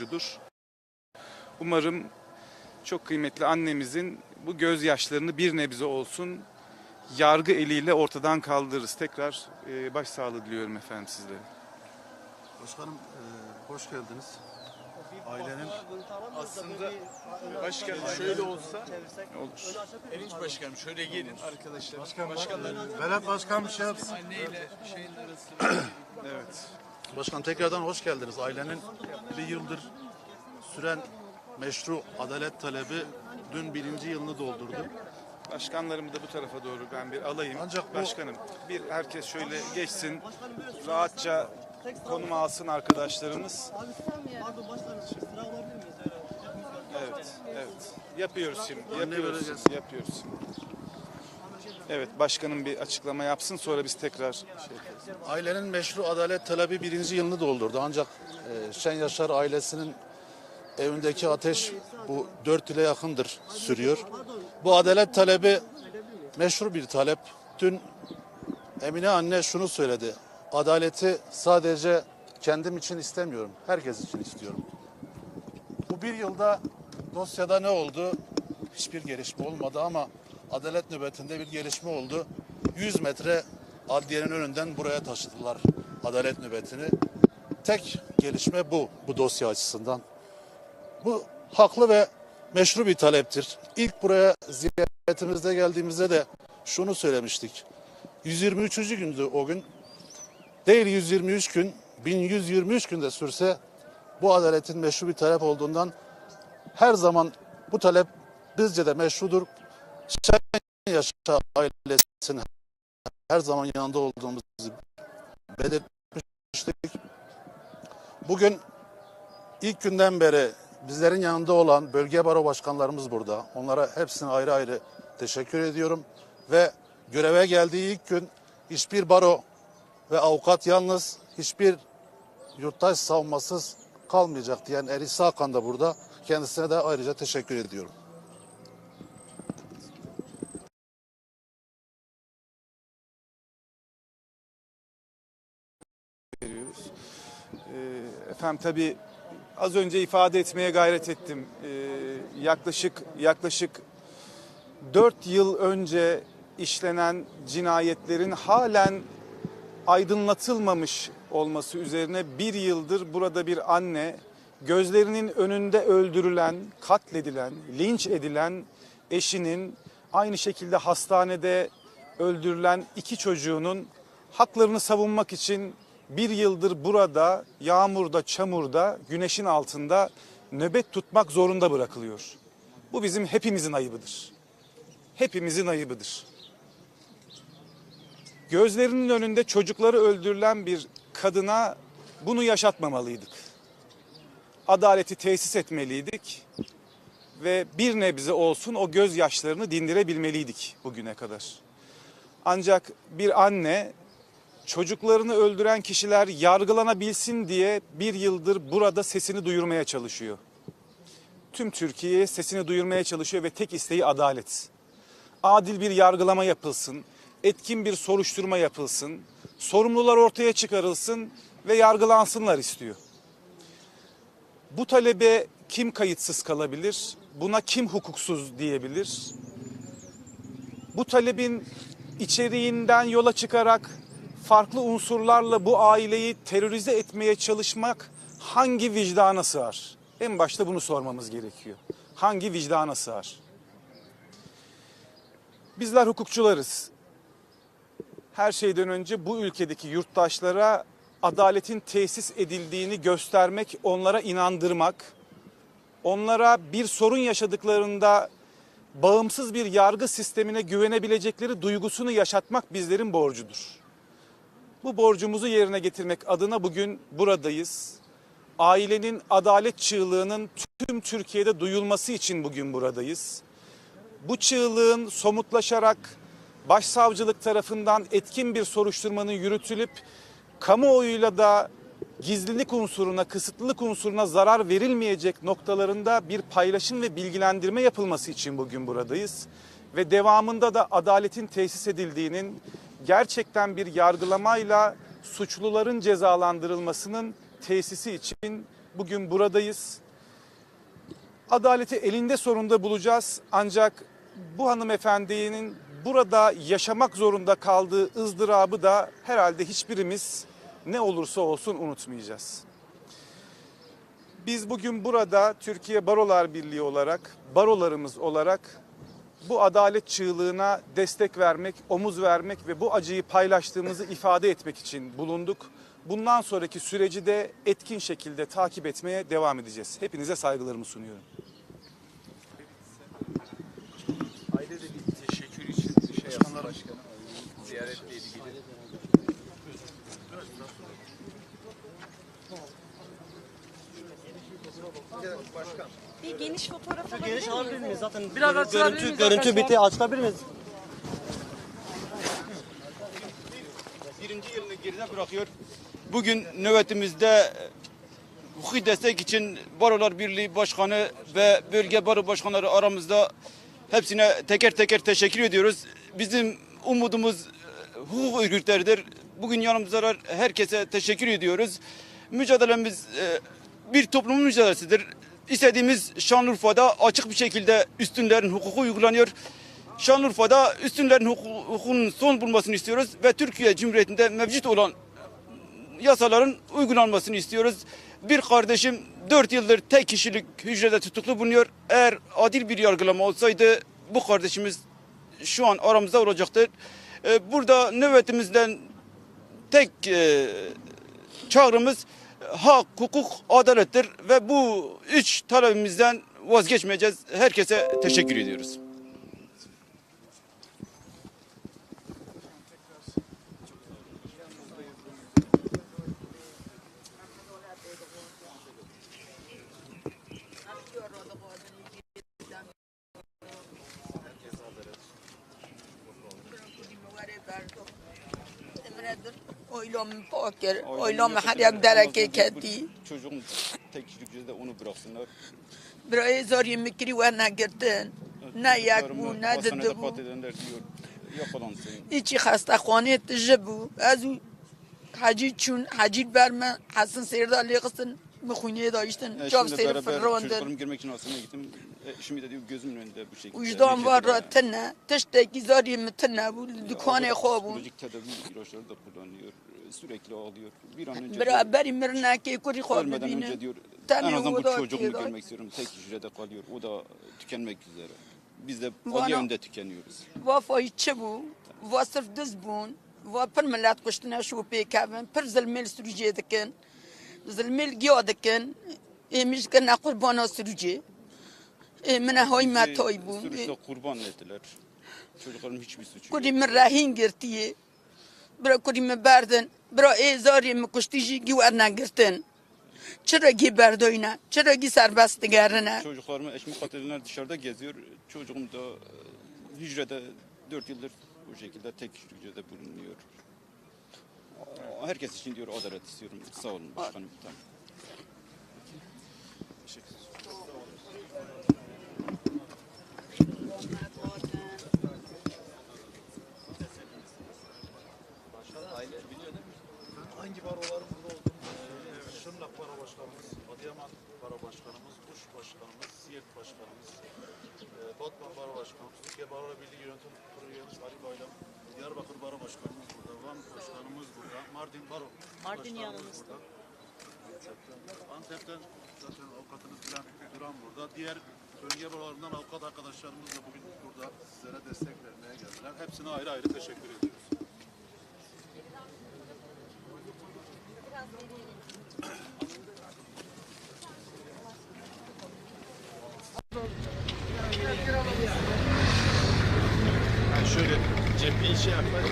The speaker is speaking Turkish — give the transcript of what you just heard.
borcudur. Umarım çok kıymetli annemizin bu gözyaşlarını bir nebze olsun yargı eliyle ortadan kaldırırız. Tekrar e, başsağlığı diliyorum efendim sizlere. Başkanım e, hoş geldiniz. Ailenin Aslında başkanım şöyle olsa Erinç başkanım şöyle gelin arkadaşlar. Başkanların Velat Başkan bir şey yapsın. anneyle şeyin arası. Evet. Başkan tekrardan hoş geldiniz. Ailenin bir yıldır süren meşru adalet talebi dün birinci yılını doldurdu. Başkanlarımı da bu tarafa doğru ben bir alayım. Ancak bu- Başkanım bir herkes şöyle geçsin. Rahatça konum alsın arkadaşlarımız. Evet, evet. Yapıyoruz şimdi. Yapıyoruz. Yapıyoruz. Evet, başkanım bir açıklama yapsın sonra biz tekrar şey. Ailenin meşru adalet talebi birinci yılını doldurdu. Ancak e, Şen Yaşar ailesinin evindeki ateş bu dört ile yakındır sürüyor. Bu adalet talebi meşru bir talep. Dün Emine anne şunu söyledi. Adaleti sadece kendim için istemiyorum. Herkes için istiyorum. Bu bir yılda dosyada ne oldu? Hiçbir gelişme olmadı ama adalet nöbetinde bir gelişme oldu. 100 metre adliyenin önünden buraya taşıdılar adalet nöbetini. Tek gelişme bu, bu dosya açısından. Bu haklı ve meşru bir taleptir. İlk buraya ziyaretimizde geldiğimizde de şunu söylemiştik. 123. gündü o gün. Değil 123 gün, 1123 günde sürse bu adaletin meşru bir talep olduğundan her zaman bu talep bizce de meşrudur. Şen Yaşa ailesinin her zaman yanında olduğumuzu belirtmiştik. Bugün ilk günden beri bizlerin yanında olan bölge baro başkanlarımız burada. Onlara hepsine ayrı ayrı teşekkür ediyorum. Ve göreve geldiği ilk gün hiçbir baro ve avukat yalnız hiçbir yurttaş savunmasız kalmayacak diyen Eris Hakan da burada. Kendisine de ayrıca teşekkür ediyorum. Ee, efendim tabii az önce ifade etmeye gayret ettim. Ee, yaklaşık yaklaşık 4 yıl önce işlenen cinayetlerin halen aydınlatılmamış olması üzerine bir yıldır burada bir anne gözlerinin önünde öldürülen, katledilen, linç edilen eşinin aynı şekilde hastanede öldürülen iki çocuğunun haklarını savunmak için bir yıldır burada yağmurda, çamurda, güneşin altında nöbet tutmak zorunda bırakılıyor. Bu bizim hepimizin ayıbıdır. Hepimizin ayıbıdır. Gözlerinin önünde çocukları öldürülen bir kadına bunu yaşatmamalıydık. Adaleti tesis etmeliydik ve bir nebze olsun o gözyaşlarını dindirebilmeliydik bugüne kadar. Ancak bir anne çocuklarını öldüren kişiler yargılanabilsin diye bir yıldır burada sesini duyurmaya çalışıyor. Tüm Türkiye'ye sesini duyurmaya çalışıyor ve tek isteği adalet. Adil bir yargılama yapılsın, etkin bir soruşturma yapılsın, sorumlular ortaya çıkarılsın ve yargılansınlar istiyor. Bu talebe kim kayıtsız kalabilir? Buna kim hukuksuz diyebilir? Bu talebin içeriğinden yola çıkarak farklı unsurlarla bu aileyi terörize etmeye çalışmak hangi vicdana sığar? En başta bunu sormamız gerekiyor. Hangi vicdana sığar? Bizler hukukçularız. Her şeyden önce bu ülkedeki yurttaşlara adaletin tesis edildiğini göstermek, onlara inandırmak, onlara bir sorun yaşadıklarında bağımsız bir yargı sistemine güvenebilecekleri duygusunu yaşatmak bizlerin borcudur. Bu borcumuzu yerine getirmek adına bugün buradayız. Ailenin adalet çığlığının tüm Türkiye'de duyulması için bugün buradayız. Bu çığlığın somutlaşarak başsavcılık tarafından etkin bir soruşturmanın yürütülüp kamuoyuyla da gizlilik unsuruna, kısıtlılık unsuruna zarar verilmeyecek noktalarında bir paylaşım ve bilgilendirme yapılması için bugün buradayız. Ve devamında da adaletin tesis edildiğinin gerçekten bir yargılamayla suçluların cezalandırılmasının tesisi için bugün buradayız. Adaleti elinde sonunda bulacağız ancak bu hanımefendinin burada yaşamak zorunda kaldığı ızdırabı da herhalde hiçbirimiz ne olursa olsun unutmayacağız. Biz bugün burada Türkiye Barolar Birliği olarak, barolarımız olarak bu adalet çığlığına destek vermek, omuz vermek ve bu acıyı paylaştığımızı ifade etmek için bulunduk. Bundan sonraki süreci de etkin şekilde takip etmeye devam edeceğiz. Hepinize saygılarımı sunuyorum. Aile de bir teşekkür için bir şey yapsın başkanım. Ziyaretle ilgili. Bir geniş fotoğraf alabilir Geniş alabilir miyiz zaten? Biraz görüntü, açılabilir miyiz görüntü arkadaşlar? bitti. Açılabilir miyiz? birinci yılını geride bırakıyor. Bugün nöbetimizde hukuki destek için Barolar Birliği Başkanı ve bölge baro başkanları aramızda hepsine teker teker teşekkür ediyoruz. Bizim umudumuz e, hukuk örgütleridir. Bugün yanımızda herkese teşekkür ediyoruz. Mücadelemiz e, bir toplumun mücadelesidir. İstediğimiz Şanlıurfa'da açık bir şekilde üstünlerin hukuku uygulanıyor. Şanlıurfa'da üstünlerin huku- hukukunun son bulmasını istiyoruz ve Türkiye Cumhuriyeti'nde mevcut olan yasaların uygulanmasını istiyoruz. Bir kardeşim 4 yıldır tek kişilik hücrede tutuklu bulunuyor. Eğer adil bir yargılama olsaydı bu kardeşimiz şu an aramızda olacaktır. Ee, Burada nöbetimizden tek e, çağrımız hak, hukuk, adalettir ve bu üç talebimizden vazgeçmeyeceğiz. Herkese teşekkür ediyoruz. oylum poker, oylum her yak dereke ketti. Çocuğun tek yüzde onu bıraksınlar. Birayı zor yemekleri ve ne girdin. Ne yak bu, ne dedi bu. İçi hasta khane tıcı bu. Az o hacı çün, hacı berme, Hasan Seyir'de alıqsın. Mıkhuneye dayıştın. Çok seyir fırrondun. Çocuklarım girmek için hastaneye gittim. Eşim de diyor gözümün önünde bu şekilde. Vicdan var Neşet ra tına. Tıştaki zor yemi tına bu. Dükkanı xobu. Psikolojik tedavi ilaçları da kullanıyor. Sürekli ağlıyor. Bir an önce Beraber imirna ki kuri xobu ölmeden önce diyor en azından o bu çocuğumu görmek istiyorum. Tek hücrede kalıyor. O da tükenmek üzere. Biz de Bana- acı önde tükeniyoruz. va fayçı bu, va sırf düz bun, kuştuna şu pekavin, pır zilmil sürücü dikin, zilmil giyo dikin, emiş kana kurbana sürücü. E, mine hoy ma toy bu. Sürüşte kurban ettiler. Çocukların hiçbir suçu yok. Kuri min rahin girtiye. Bira kuri min berdin. Bira e zari mi kuştici giwarna girtin. Çıra gi berdoyna, çıra gi serbest digerine. Çocuklarımı eşimi katilenler dışarıda geziyor. Çocuğum da e, hücrede 4 yıldır bu şekilde tek hücrede bulunuyor. Herkes için diyor adalet istiyorum. Sağ olun başkanım. Tamam. Hangi baroların burada olduğunu. Şırnak Baro Başkanımız, Adıyaman Baro Başkanımız, Kuş Başkanımız, Siirt Başkanımız, e, Batman Baro Başkanımız, Türkiye Barolar Birliği Yönetim Kurulu üyemiz Ali Bayram, Diyarbakır Baro Başkanımız burada, Van Başkanımız burada, Mardin Baro Başkanımız burada. Antep'ten zaten avukatınız Bülent Duran burada. Diğer bölge barolarından avukat arkadaşlarımız da bugün burada sizlere destek vermeye geldiler. Hepsine ayrı ayrı teşekkür ediyoruz. şöyle cepheyi şey yapar.